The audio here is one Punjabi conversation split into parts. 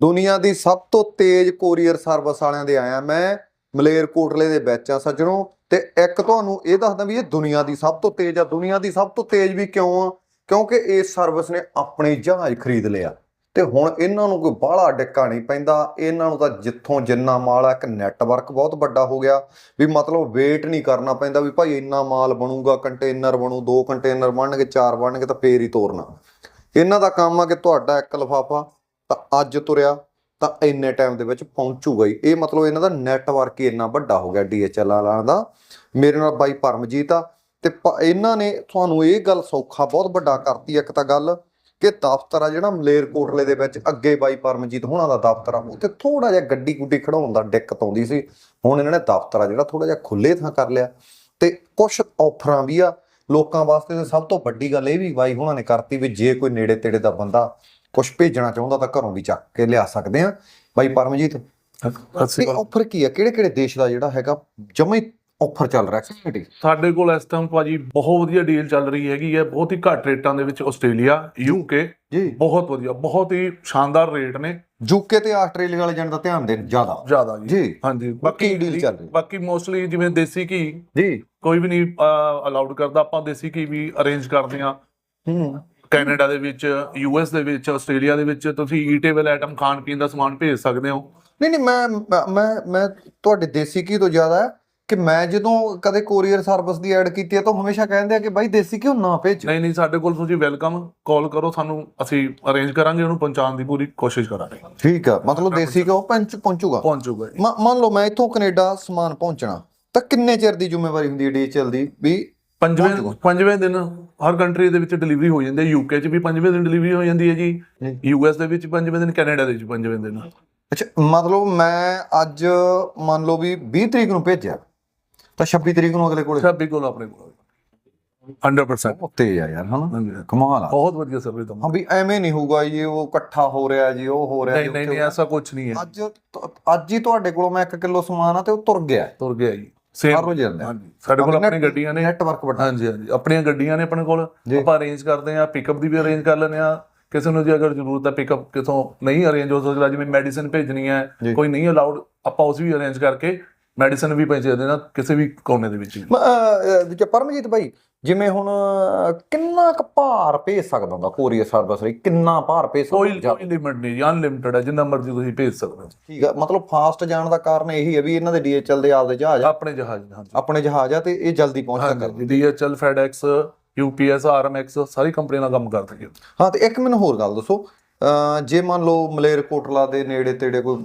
ਦੁਨੀਆ ਦੀ ਸਭ ਤੋਂ ਤੇਜ਼ ਕੋਰੀਅਰ ਸਰਵਿਸ ਵਾਲਿਆਂ ਦੇ ਆਇਆ ਮੈਂ ਮਲੇਰਕੋਟਲੇ ਦੇ ਵਿੱਚ ਆ ਸੱਜਣੋ, ਤੇ ਇੱਕ ਤੁਹਾਨੂੰ ਇਹ ਦੱਸਦਾ ਵੀ ਇਹ ਦੁਨੀਆ ਦੀ ਸਭ ਤੋਂ ਤੇਜ਼ ਆ, ਦੁਨੀਆ ਦੀ ਸਭ ਤੋਂ ਤੇਜ਼ ਵੀ ਕਿਉਂ ਆ? ਕਿਉਂਕਿ ਇਸ ਸਰਵਿਸ ਨੇ ਆਪਣੇ ਜਹਾਜ਼ ਖਰੀਦ ਲਿਆ। ਤੇ ਹੁਣ ਇਹਨਾਂ ਨੂੰ ਕੋਈ ਬਾਹਲਾ ਡਿੱਕਾ ਨਹੀਂ ਪੈਂਦਾ। ਇਹਨਾਂ ਨੂੰ ਤਾਂ ਜਿੱਥੋਂ ਜਿੰਨਾ ਮਾਲ ਆ, ਇੱਕ ਨੈਟਵਰਕ ਬਹੁਤ ਵੱਡਾ ਹੋ ਗਿਆ। ਵੀ ਮਤਲਬ ਵੇਟ ਨਹੀਂ ਕਰਨਾ ਪੈਂਦਾ ਵੀ ਭਾਈ ਇੰਨਾ ਮਾਲ ਬਣੂਗਾ ਕੰਟੇਨਰ ਬਣੂ, ਦੋ ਕੰਟੇਨਰ ਬਣਨਗੇ, ਚਾਰ ਬਣਨਗੇ ਤਾਂ ਫੇਰ ਹੀ ਤੋਰਨਾ। ਇਹਨਾਂ ਦਾ ਕੰਮ ਆ ਕਿ ਤੁਹਾਡਾ ਇੱਕ ਲਫਾਫਾ ਤਾਂ ਅੱਜ ਤੁਰਿਆ ਤਾਂ ਇੰਨੇ ਟਾਈਮ ਦੇ ਵਿੱਚ ਪਹੁੰਚੂਗਾ ਹੀ। ਇਹ ਮਤਲਬ ਇਹਨਾਂ ਦਾ ਨੈਟਵਰਕ ਹੀ ਇੰਨਾ ਵੱਡਾ ਹੋ ਗਿਆ ਡੀਐਚਐਲ ਵਾਲਿਆਂ ਦਾ। ਮੇਰੇ ਨਾਲ ਬਾਈ ਪਰਮਜੀਤ ਆ ਤੇ ਇਹਨਾਂ ਨੇ ਤੁਹਾਨੂੰ ਇਹ ਗੱਲ ਸੌਖਾ ਬਹੁਤ ਵੱਡਾ ਕਰਤੀ ਇੱਕ ਤਾਂ ਗੱਲ ਕਿ ਦਫ਼ਤਰ ਆ ਜਿਹੜਾ ਮਲੇਰਕੋਟਲੇ ਦੇ ਵਿੱਚ ਅੱਗੇ ਬਾਈ ਪਰਮਜੀਤ ਹੋਣਾ ਦਾ ਦਫ਼ਤਰ ਆ, ਉੱਥੇ ਥੋੜਾ ਜਿਹਾ ਗੱਡੀ ਗੁੱਡੀ ਖੜਾਉਣ ਦਾ ਦਿੱਕਤ ਆਉਂਦੀ ਸੀ। ਹੁਣ ਇਹਨਾਂ ਨੇ ਦਫ਼ਤਰ ਆ ਜਿਹੜਾ ਥੋੜਾ ਜਿਹਾ ਖੁੱਲੇ ਥਾਂ ਕਰ ਲਿਆ ਤੇ ਕੁਝ ਆਫਰਾਂ ਵੀ ਆ। ਲੋਕਾਂ ਵਾਸਤੇ ਤੇ ਸਭ ਤੋਂ ਵੱਡੀ ਗੱਲ ਇਹ ਵੀ ਬਾਈ ਹੋਣਾ ਨੇ ਕਰਤੀ ਵੀ ਜੇ ਕੋਈ ਨੇੜੇ ਤੇੜੇ ਦਾ ਬੰਦਾ ਕੁਝ ਭੇਜਣਾ ਚਾਹੁੰਦਾ ਤਾਂ ਘਰੋਂ ਵੀ ਚੱਕ ਕੇ ਲਿਆ ਸਕਦੇ ਆ। ਬਾਈ ਪਰਮਜੀਤ ਅਸੀਂ ਇਹ ਆਫਰ ਕੀ ਆ? ਕਿਹੜੇ ਕਿਹੜੇ ਦੇਸ਼ ਦਾ ਜਿਹੜਾ ਹੈਗਾ ਜਮਾ ਆਫਰ ਚੱਲ ਰਿਹਾ ਹੈ ਸਾਡੇ ਕੋਲ ਇਸ ਟਾਈਮ ਭਾਜੀ ਬਹੁਤ ਵਧੀਆ ਡੀਲ ਚੱਲ ਰਹੀ ਹੈਗੀ ਹੈ। ਬਹੁਤ ਹੀ ਘੱਟ ਰੇਟਾਂ ਦੇ ਵਿੱਚ ਆਸਟ੍ਰੇਲੀਆ ਯੂਕੇ ਜੀ। ਬਹੁਤ ਵਧੀਆ ਬਹੁਤ ਹੀ ਸ਼ਾਨਦਾਰ ਰੇਟ ਨੇ। ਯੂਕੇ ਤੇ ਆਸਟ੍ਰੇਲੀਆ ਵਾਲੇ ਜਾਣ ਦਾ ਧਿਆਨ ਦੇਣ ਜ਼ਿਆਦਾ। ਜ਼ਿਆਦਾ ਜੀ। ਹਾਂਜੀ। ਕੀ deal ਚੱਲ ਰਹੀ? ਬਾਕੀ ਮੋਸਟਲੀ ਜਿਵੇਂ ਦੇਸੀ ਘੀ ਜੀ। ਕੋਈ ਵੀ ਨਹੀਂ ਅਲਾਉਡ ਕਰਦਾ। ਆਪਾਂ ਦੇਸੀ ਘੀ ਵੀ ਅਰੇਂਜ ਕਰਦੇ ਹਾਂ। ਹੂੰ। ਕੈਨੇਡਾ ਦੇ ਵਿੱਚ ਯੂਐਸ ਦੇ ਵਿੱਚ ਆਸਟ੍ਰੇਲੀਆ ਦੇ ਵਿੱਚ ਤੁਸੀਂ ਈਟੇਬਲ ਆਈਟਮ ਖਾਣ ਪੀਣ ਦਾ ਸਮਾਨ ਭੇਜ ਸਕਦੇ ਹੋ। ਨਹੀਂ ਨਹੀਂ ਮੈਂ ਮੈਂ- ਮੈਂ ਤੁਹਾਡੇ ਦੇਸੀ ਘੀ ਤੋਂ ਜ਼ਿਆਦਾ ਕਿ ਮੈਂ ਜਦੋਂ ਕਦੇ ਕੋਰੀਅਰ ਸਰਵਿਸ ਦੀ ਐਡ ਕੀਤੀ ਹੈ ਤਾਂ ਹਮੇਸ਼ਾ ਕਹਿੰਦੇ ਆ ਕਿ ਬਾਈ ਦੇਸੀ ਘਿਓ ਨਾ ਭੇਜੋ। ਨਹੀਂ ਨਹੀਂ ਸਾਡੇ ਕੋਲ ਤੁਸੀਂ ਵੈਲਕਮ ਕਾਲ ਕਰੋ ਸਾਨੂੰ ਅਸੀਂ ਅਰੇਂਜ ਕਰਾਂਗੇ ਉਹਨੂੰ ਪਹੁੰਚਾਉਣ ਦੀ ਪੂਰੀ ਕੋਸ਼ਿਸ਼ ਕਰਾਂਗੇ। ਠੀਕ ਆ ਮਤਲਬ ਦੇਸੀ ਘਿਓ ਪਹੁੰਚ ਪਹੁੰਚੂਗਾ। ਪਹੁੰਚੂਗਾ ਮੰਨ ਲਓ ਮੈਂ ਇੱਥੋਂ ਕੈਨੇਡਾ ਸਮਾਨ ਪਹੁੰਚਣਾ ਤਾਂ ਕਿੰਨੇ ਚਿਰ ਦੀ ਜ਼ਿੰਮੇਵਾਰੀ ਹੁੰਦੀ ਹੈ ਡੀਐਚਐਲ ਦੀ? ਵੀ ਪੰਜਵੇਂ ਪੰਜਵੇਂ ਦਿਨ ਹਰ ਕੰਟਰੀ ਦੇ ਵਿੱਚ ਡਿਲੀਵਰੀ ਹੋ ਜਾਂਦੀ ਹੈ। ਯੂਕੇ 'ਚ ਵੀ ਪੰਜਵੇਂ ਦਿਨ ਡਿਲੀਵਰੀ ਹੋ ਜਾਂਦੀ ਹੈ ਜੀ। ਯੂਐਸ ਦੇ ਵਿੱਚ ਪੰਜਵੇਂ ਦਿਨ ਕੈਨੇਡਾ ਦੇ ਵਿੱਚ ਪੰਜਵੇਂ ਦਿਨ। ਅੱਛਾ ਮਤਲਬ ਮੈਂ ਅੱਜ ਮੰਨ ਲਓ ਵੀ 20 ਤਰੀਕ ਨੂੰ ਭੇਜਿਆ। ਤਾਂ 26 ਤਰੀਕ ਨੂੰ ਅਗਲੇ ਕੋਲੇ? ਸਭੀ ਕੋਲ ਆਪਣੇ ਕੋਲ। 100% ਬਹੁਤ ਤੇਜ਼ ਆ ਯਾਰ ਹਨਾ। ਕਮਾਲ ਆ। ਬਹੁਤ ਵਧੀਆ ਸਰਵਿਸ ਦਮ ਹਾਂ ਵੀ ਐਵੇਂ ਨਹੀਂ ਹੋਊਗਾ ਜੀ ਉਹ ਇਕੱਠਾ ਹੋ ਰਿਹਾ ਜੀ ਉਹ ਹੋ ਰਿਹਾ ਨਹੀਂ ਜੀ, ਨਹੀਂ ਉੱਥੇ ਨਹੀਂ ਐਸਾ ਕੁਝ ਨਹੀਂ ਹੈ। ਅੱਜ ਅੱਜ ਹੀ ਤੁਹਾਡੇ ਕੋਲੋਂ ਮੈਂ 1 ਕਿਲੋ ਸਮਾਨ ਆ ਤੇ ਉਹ ਤੁਰ ਗਿਆ। ਤੁਰ ਗਿਆ ਜੀ। ਹਰ ਸੇਮ ਰੋਜ਼ ਜਾਂਦਾ ਹਾਂਜੀ। ਸਾਡੇ ਕੋਲ ਆਪਣੀ ਗੱਡੀਆਂ ਨੇ। ਨੈਟਵਰਕ ਵੱਡਾ ਹਾਂਜੀ ਹਾਂਜੀ। ਆਪਣੀਆਂ ਗੱਡੀਆਂ ਨੇ ਆਪਣੇ ਕੋਲ। ਆਪਾਂ ਅਰੇਂਜ ਕਰਦੇ ਆ ਪਿਕਅਪ ਦੀ ਵੀ ਅਰੇਂਜ ਕਰ ਲੈਂਦੇ ਆ ਕਿਸੇ ਨੂੰ ਜੇ ਅਗਰ ਜ਼ਰੂਰਤ ਹੈ ਪਿਕਅਪ ਕਿਥੋਂ ਨਹੀਂ ਅਰੇਂਜ ਹੋ ਸਕਦਾ ਜਿਵੇਂ ਮੈਡੀਸਿਨ ਭੇਜਣੀ ਹੈ। ਕੋਈ ਨਹੀਂ ਅਲਾਉਡ ਆਪਾਂ ਉਸ ਵੀ ਅਰੇਂਜ ਕਰਕੇ ਮੈਡੀਸਿਨ ਵੀ ਭੇਜ ਦੇਣਾ ਕਿਸੇ ਵੀ ਕੋਨੇ ਦੇ ਵਿੱਚ ਵੀ। ਮ- ਅਹ, ਅਹ, ਜੇ ਪਰਮਜੀਤ ਭਾਈ ਜਿਵੇਂ ਹੁਣ ਕਿੰਨਾ ਕੁ ਭਾਰ ਭੇਜ ਸਕਦਾ ਹੁੰਦਾ ਕੋਰੀਅਰ ਸਰਵਿਸ ਲਈ? ਕਿੰਨਾ ਭਾਰ ਭੇਜ ਕੋਈ ਸਕਦਾ ਕੋਈ ਲਿਮਿਟ ਨਹੀਂ ਜੀ ਅਨਲਿਮਿਟਡ ਹੈ ਜਿੰਨਾ ਮਰਜ਼ੀ ਤੁਸੀਂ ਭੇਜ ਸਕਦੇ ਹੋ। ਠੀਕ ਆ ਮਤਲਬ ਫਾਸਟ ਜਾਣ ਦਾ ਕਾਰਨ ਇਹੀ ਹੈ ਵੀ ਇਹਨਾਂ ਦੇ ਡੀਐਚਐਲ ਦੇ ਆਪਦੇ ਜਹਾਜ਼ ਆ। ਆਪਣੇ ਜਹਾਜ਼ ਨੇ, ਹਾਂਜੀ। ਆਪਣੇ ਜਹਾਜ਼ ਆ ਤੇ ਇਹ ਜਲਦੀ ਪਹੁੰਚਦਾ ਕਰਦੇ ਹਾਂਜੀ DHL FedEx UPS RMX ਸਾਰੀ ਕੰਪਨੀਆਂ ਨਾਲ ਕੰਮ ਕਰਦੀ ਹੈ ਹਾਂ ਤੇ ਇੱਕ ਮੈਨੂੰ ਹੋਰ ਗੱਲ ਦੱਸੋ ਜੇ ਮੰਨ ਲਓ ਮਲੇਰਕੋਟਲਾ ਦੇ ਨੇੜੇ ਤੇੜੇ ਕੋਈ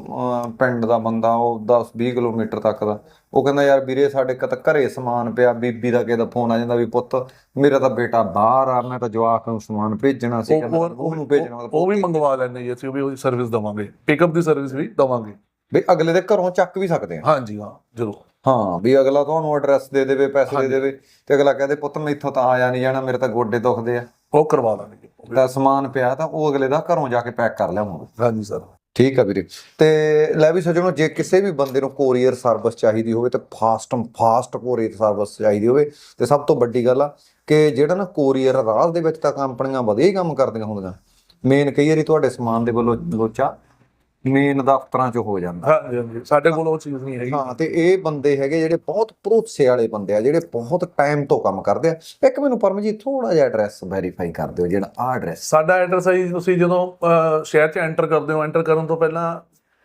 ਪਿੰਡ ਦਾ ਬੰਦਾ ਉਹ 10 20 ਕਿਲੋਮੀਟਰ ਤੱਕ ਦਾ ਉਹ ਕਹਿੰਦਾ ਯਾਰ ਵੀਰੇ ਸਾਡੇ ਕਤ ਘਰੇ ਸਮਾਨ ਪਿਆ ਬੀਬੀ ਦਾ ਕਿਸੇ ਦਾ ਫੋਨ ਆ ਜਾਂਦਾ ਵੀ ਪੁੱਤ ਮੇਰਾ ਤਾਂ ਬੇਟਾ ਬਾਹਰ ਆ ਮੈਂ ਤਾਂ ਜਵਾਕ ਨੂੰ ਸਮਾਨ ਭੇਜਣਾ ਸੀ ਉਹ ਕਹਿੰਦਾ ਉਹ- ਉਹਨੂੰ ਭੇਜਣਾ ਉਹ- ਵੀ ਮੰਗਵਾ ਲੈਣੇ ਜੀ ਅਸੀਂ ਉਹ ਵੀ ਸਰਵਿਸ ਦਵਾਂਗੇ ਪਿਕਅਪ ਦੀ ਸਰਵਿਸ ਵੀ ਦਵਾਂਗੇ। ਵੀ ਅਗਲੇ ਦੇ ਘਰੋਂ ਚੱਕ ਵੀ ਸਕਦੇ ਆ। ਹਾਂਜੀ ਹਾਂ ਜ਼ਰੂਰ। ਹਾਂ ਵੀ ਅਗਲਾ ਤੁਹਾਨੂੰ ਐਡਰੈਸ ਦੇ ਦੇਵੇ ਪੈਸੇ ਦੇ ਦੇਵੇ ਤੇ ਅਗਲਾ ਕਹਦੇ ਪੁੱਤ ਮੈਥੋਂ ਤਾਂ ਆਇਆ ਨਹੀਂ ਜਾਣਾ ਮੇਰੇ ਤਾਂ ਗੋਡੇ ਦੁਖਦੇ ਆ। ਉਹ ਕਰਵਾ ਦਾਂਗੇ। ਤਾਂ ਸਮਾਨ ਪਿਆ ਤਾਂ ਉਹ ਅਗਲੇ ਦਾ ਘਰੋਂ ਜਾ ਕੇ ਪੈਕ ਕਰ ਲਿਆਵਾਂਗੇ। ਹਾਂਜੀ ਸਰ। ਠੀਕ ਆ ਵੀਰੇ। ਤੇ ਲੈ ਵੀ ਸੱਜਣੋ ਜੇ ਕਿਸੇ ਵੀ ਬੰਦੇ ਨੂੰ ਕੋਰੀਅਰ ਸਰਵਿਸ ਚਾਹੀਦੀ ਹੋਵੇ ਤੇ ਫਾਸਟ ਫਾਸਟ ਕੋਰੀਅਰ ਸਰਵਿਸ ਚਾਹੀਦੀ ਹੋਵੇ। ਤੇ ਸਭ ਤੋਂ ਵੱਡੀ ਗੱਲ ਆ ਕਿ ਜਿਹੜਾ ਨਾ ਕੋਰੀਅਰ ਰਾਹ ਦੇ ਵਿੱਚ ਤਾਂ ਕੰਪਨੀਆਂ ਵਧੀਆ ਹੀ ਕੰਮ ਕਰਦੀਆਂ ਹੁੰਦੀਆਂ। ਮੇਨ ਕਈ ਵਾਰੀ ਤੁਹਾਡੇ ਸਮਾਨ ਦੇ ਵੱਲੋਂ ਲੋਚਾ ਮੇਨ ਦਫ਼ਤਰਾਂ 'ਚ ਹੋ ਜਾਂਦਾ। ਹਾਂਜੀ ਹਾਂਜੀ। ਸਾਡੇ ਕੋਲ ਉਹ ਚੀਜ਼ ਨਹੀਂ ਹੈਗੀ। ਹਾਂ ਤੇ ਇਹ ਬੰਦੇ ਹੈਗੇ ਜਿਹੜੇ ਬਹੁਤ ਭਰੋਸੇ ਵਾਲੇ ਬੰਦੇ ਆ ਜਿਹੜੇ ਬਹੁਤ ਟਾਈਮ ਤੋਂ ਕੰਮ ਕਰਦੇ ਆ। ਇੱਕ ਮੈਨੂੰ ਪਰਮਜੀਤ ਥੋੜਾ ਜਿਹਾ ਐਡਰੈਸ ਵੈਰੀਫਾਈ ਕਰ ਦਿਓ ਜਿਹੜਾ ਆ ਐਡਰੈਸ ਸਾਡਾ ਐਡਰੈਸ ਹੈ ਜੀ ਤੁਸੀਂ ਜਦੋਂ ਸ਼ਹਿਰ 'ਚ ਐਂਟਰ ਕਰਦੇ ਹੋ ਐਂਟਰ ਕਰਨ ਤੋਂ ਪਹਿਲਾਂ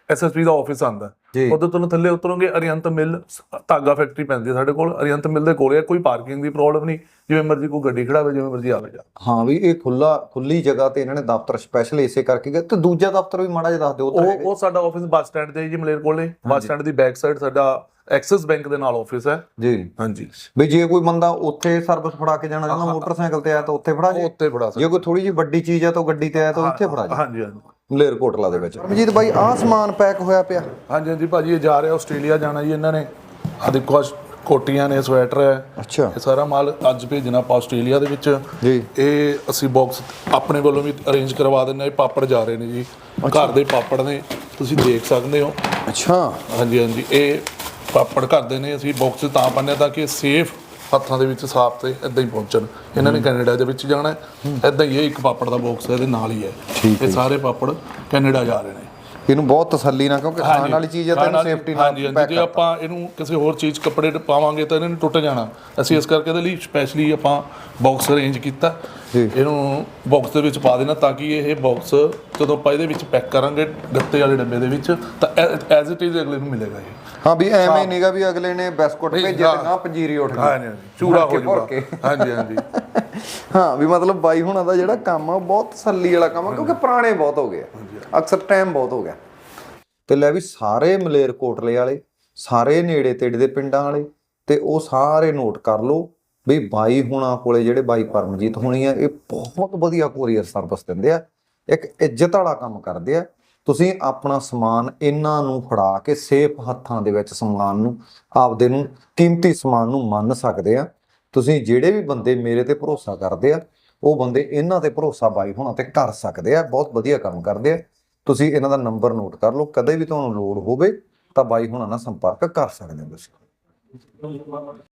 ਐਸਐਸਪੀ ਦਾ ਆਫਿਸ ਆਂਦਾ ਜੀ ਉਦੋਂ ਤੁਹਾਨੂੰ ਥੱਲੇ ਉਤਰੋਗੇ ਅਰੀਅੰਤ ਮਿਲ ਧਾਗਾ ਫੈਕਟਰੀ ਪੈਂਦੀ ਹੈ ਸਾਡੇ ਕੋਲ। ਅਰੀਅੰਤ ਮਿਲ ਦੇ ਕੋਲੇ ਕੋਈ ਪਾਰਕਿੰਗ ਦੀ ਪ੍ਰੋਬਲਮ ਨਹੀਂ। ਜਿਵੇਂ ਮਰਜ਼ੀ ਕੋਈ ਗੱਡੀ ਖੜਾਵੇ ਜਿਵੇਂ ਮਰਜ਼ੀ ਆਵੇ ਜਾ। ਹਾਂ ਵੀ ਇਹ ਖੁੱਲਾ ਖੁੱਲੀ ਜਗ੍ਹਾ ਤੇ ਇਹਨਾਂ ਨੇ ਦਫ਼ਤਰ ਸਪੈਸ਼ਲ ਇਸੇ ਕਰਕੇ ਤੇ ਦੂਜਾ ਦਫ਼ਤਰ ਵੀ ਮਾੜਾ ਜਿਹਾ ਦੱਸ ਦਿਓ ਉਹ ਉਹ ਸਾਡਾ ਆਫਿਸ ਬੱਸ ਸਟੈਂਡ ਤੇ ਜੀ ਮਲੇਰ ਕੋਲੇ ਬੱਸ ਸਟੈਂਡ ਦੀ ਬੈਕ ਸਾਈਡ ਸਾਡਾ ਐਕਸਿਸ ਬੈਂਕ ਦੇ ਨਾਲ ਆਫਿਸ ਹੈ। ਜੀ। ਹਾਂਜੀ। ਵੀ ਜੇ ਕੋਈ ਬੰਦਾ ਉੱਥੇ ਸਰਵਿਸ ਫੜਾ ਕੇ ਜਾਣਾ ਚਾਹੁੰਦਾ ਮੋਟਰਸਾਈਕਲ ਤੇ ਆਇਆ ਤਾਂ ਉੱਥੇ ਫੜਾ ਜੇ। ਉੱਤੇ ਫੜਾ ਜੇ ਕੋਈ ਥੋੜੀ ਜਿਹੀ ਵੱਡੀ ਚੀਜ਼ ਆ ਤਾਂ ਗੱਡੀ ਤੇ ਆਇਆ ਤਾਂ ਉੱਥੇ ਫੜਾ ਜੇ। ਹਾਂਜੀ ਹਾਂਜੀ। ਮਲੇਰਕੋਟਲਾ ਦੇ ਵਿੱਚ। ਰਮਜੀਤ ਬਾਈ ਆਹ ਸਮਾਨ ਪੈਕ ਹੋਇਆ ਪਿਆ। ਹਾਂਜੀ ਹਾਂਜੀ ਭਾਜੀ ਇਹ ਜਾ ਰਿਹਾ ਆਸਟ੍ਰੇਲੀਆ ਜਾਣਾ ਜੀ ਇਹਨਾਂ ਨੇ। ਆ ਦੇਖੋ ਕੋਟੀਆਂ ਨੇ ਸਵੈਟਰ ਹੈ। ਅੱਛਾ। ਇਹ ਸਾਰਾ ਮਾਲ ਅੱਜ ਭੇਜਣਾ ਆਪਾਂ ਆਸਟ੍ਰੇਲੀਆ ਦੇ ਵਿੱਚ। ਜੀ। ਇਹ ਅਸੀਂ ਬਾਕਸ ਆਪਣੇ ਵੱਲੋਂ ਵੀ ਅਰੇਂਜ ਕਰਵਾ ਹਾਂ ਇਹ ਪਾਪੜ ਜਾ ਰਹੇ ਨੇ ਜੀ। ਘਰ ਦੇ ਪਾਪੜ ਨੇ ਤੁਸੀਂ ਦੇਖ ਸਕਦੇ ਹੋ। ਅੱਛਾ। ਹਾਂਜੀ ਹਾਂਜੀ ਇਹ ਪਾਪੜ ਘਰ ਦੇ ਨੇ ਅਸੀਂ ਬਾਕਸ ਤਾਂ ਪਾਉਂਦੇ ਤਾਂ ਕਿ ਸੇਫ ਹੱਥਾਂ ਦੇ ਵਿੱਚ ਸਾਫ਼ ਤੇ ਇਦਾਂ ਹੀ ਪਹੁੰਚਣ। ਇਹਨਾਂ ਨੇ ਕੈਨੇਡਾ ਦੇ ਵਿੱਚ ਜਾਣਾ ਹੈ। ਇਦਾਂ ਹੀ ਇਹ ਇੱਕ ਪਾਪੜ ਦਾ ਬਾਕਸ ਇਹਦੇ ਨਾਲ ਹੀ ਹੈ। ਇਹ ਸਾਰੇ ਪਾਪੜ ਕੈਨੇਡਾ ਜਾ ਰਹੇ ਨੇ। ਇਹਨੂੰ ਬਹੁਤ ਤਸੱਲੀ ਨਾਲ ਕਿਉਂਕਿ ਖਾਣ ਵਾਲੀ ਚੀਜ਼ ਹੈ ਤਾਂ ਇਹਨੂੰ ਸੇਫਟੀ ਨਾਲ pack ਜੇ ਆਪਾਂ ਇਹਨੂੰ ਕਿਸੇ ਹੋਰ ਚੀਜ਼ ਕੱਪੜੇ ਪਾਵਾਂਗੇ ਤਾਂ ਇਹਨੇ ਟੁੱਟ ਜਾਣਾ। ਅਸੀਂ ਇਸ ਕਰਕੇ ਇਹਦੇ ਲਈ ਸਪੈਸ਼ਲੀ ਆਪਾਂ ਬਾਕਸ ਅਰੇਂਜ ਕੀਤਾ। ਇਹਨੂੰ ਬਾਕਸ ਦੇ ਵਿੱਚ ਪਾ ਦੇਣਾ ਤਾਂ ਕਿ ਇਹ ਬਾਕਸ ਜਦੋਂ ਆਪਾਂ ਇਹਦੇ ਵਿੱਚ ਪੈਕ ਕਰਾਂਗੇ ਗੱਤੇ ਵਾਲੇ ਡੱਬੇ ਦੇ ਵਿੱਚ ਤਾਂ ਐਜ਼ ਇਟ ਇਜ਼ ਅਗਲੇ ਨੂੰ ਮਿਲੇਗਾ ਇਹ। ਹਾਂ ਵੀ ਐਵੇਂ ਨਹੀਂਗਾ ਵੀ ਅਗਲੇ ਨੇ ਬਿਸਕੁਟ ਭੇਜੇ ਤੇ ਹਾਂ। ਨਾ ਪੰਜੀਰੀ ਉੱਠ ਗਈ। ਹਾਂਜੀ ਹਾਂਜੀ ਚੂੜਾ ਹੋ ਕੇ। ਹਾਂਜੀ ਹਾਂਜੀ। ਹਾਂ ਵੀ ਮਤਲਬ ਬਾਈ ਹੁਣਾਂ ਦਾ ਜਿਹੜਾ ਕੰਮ ਆ ਬਹੁਤ ਤਸੱਲੀ ਵਾਲਾ ਕੰਮ ਆ ਕਿਉਂਕਿ ਪੁਰਾਣੇ ਬਹੁਤ ਹੋ ਗਏ। ਅਕਸਰ ਟਾਈਮ ਬਹੁਤ ਹੋ ਗਿਆ। ਤੇ ਲੈ ਵੀ ਸਾਰੇ ਮਲੇਰ ਕੋਟਲੇ ਵਾਲੇ ਸਾਰੇ ਨੇੜੇ ਤੇੜੇ ਦੇ ਪਿੰਡਾਂ ਵਾਲੇ ਤੇ ਉਹ ਸਾਰੇ ਨੋਟ ਕਰ ਲਓ ਵੀ ਬਾਈ ਹੁਣਾਂ ਕੋਲੇ ਜਿਹੜੇ ਬਾਈ ਪਰਮਜੀਤ ਹੋਣੀ ਆ, ਇਹ ਬਹੁਤ ਵਧੀਆ ਕੋਰੀਅਰ ਸਰਵਿਸ ਦਿੰਦੇ ਆ। ਇੱਕ ਇੱਜ਼ਤ ਵਾਲਾ ਕੰਮ ਕਰਦੇ ਆ। ਤੁਸੀਂ ਆਪਣਾ ਸਮਾਨ ਇਹਨਾਂ ਨੂੰ ਫੜਾ ਕੇ ਸੇਫ ਹੱਥਾਂ ਦੇ ਵਿੱਚ ਸਮਾਨ ਨੂੰ, ਆਪਦੇ ਨੂੰ ਕੀਮਤੀ ਸਮਾਨ ਨੂੰ ਮੰਨ ਸਕਦੇ ਆ। ਤੁਸੀਂ ਜਿਹੜੇ ਵੀ ਬੰਦੇ ਮੇਰੇ ਤੇ ਭਰੋਸਾ ਕਰਦੇ ਆ, ਉਹ ਬੰਦੇ ਇਹਨਾਂ ਤੇ ਭਰੋਸਾ ਬਾਈ ਹੋਣਾ ਤੇ ਕਰ ਸਕਦੇ ਆ। ਬਹੁਤ ਵਧੀਆ ਕੰਮ ਕਰਦੇ ਆ। ਤੁਸੀਂ ਇਹਨਾਂ ਦਾ ਨੰਬਰ ਨੋਟ ਕਰ ਲਓ। ਕਦੇ ਵੀ ਤੁਹਾਨੂੰ ਲੋੜ ਹੋਵੇ ਤਾਂ ਬਾਈ ਹੋਣਾ ਨਾਲ ਸੰਪਰਕ ਕਰ ਸਕਦੇ ਹੋ ਤੁਸੀਂ।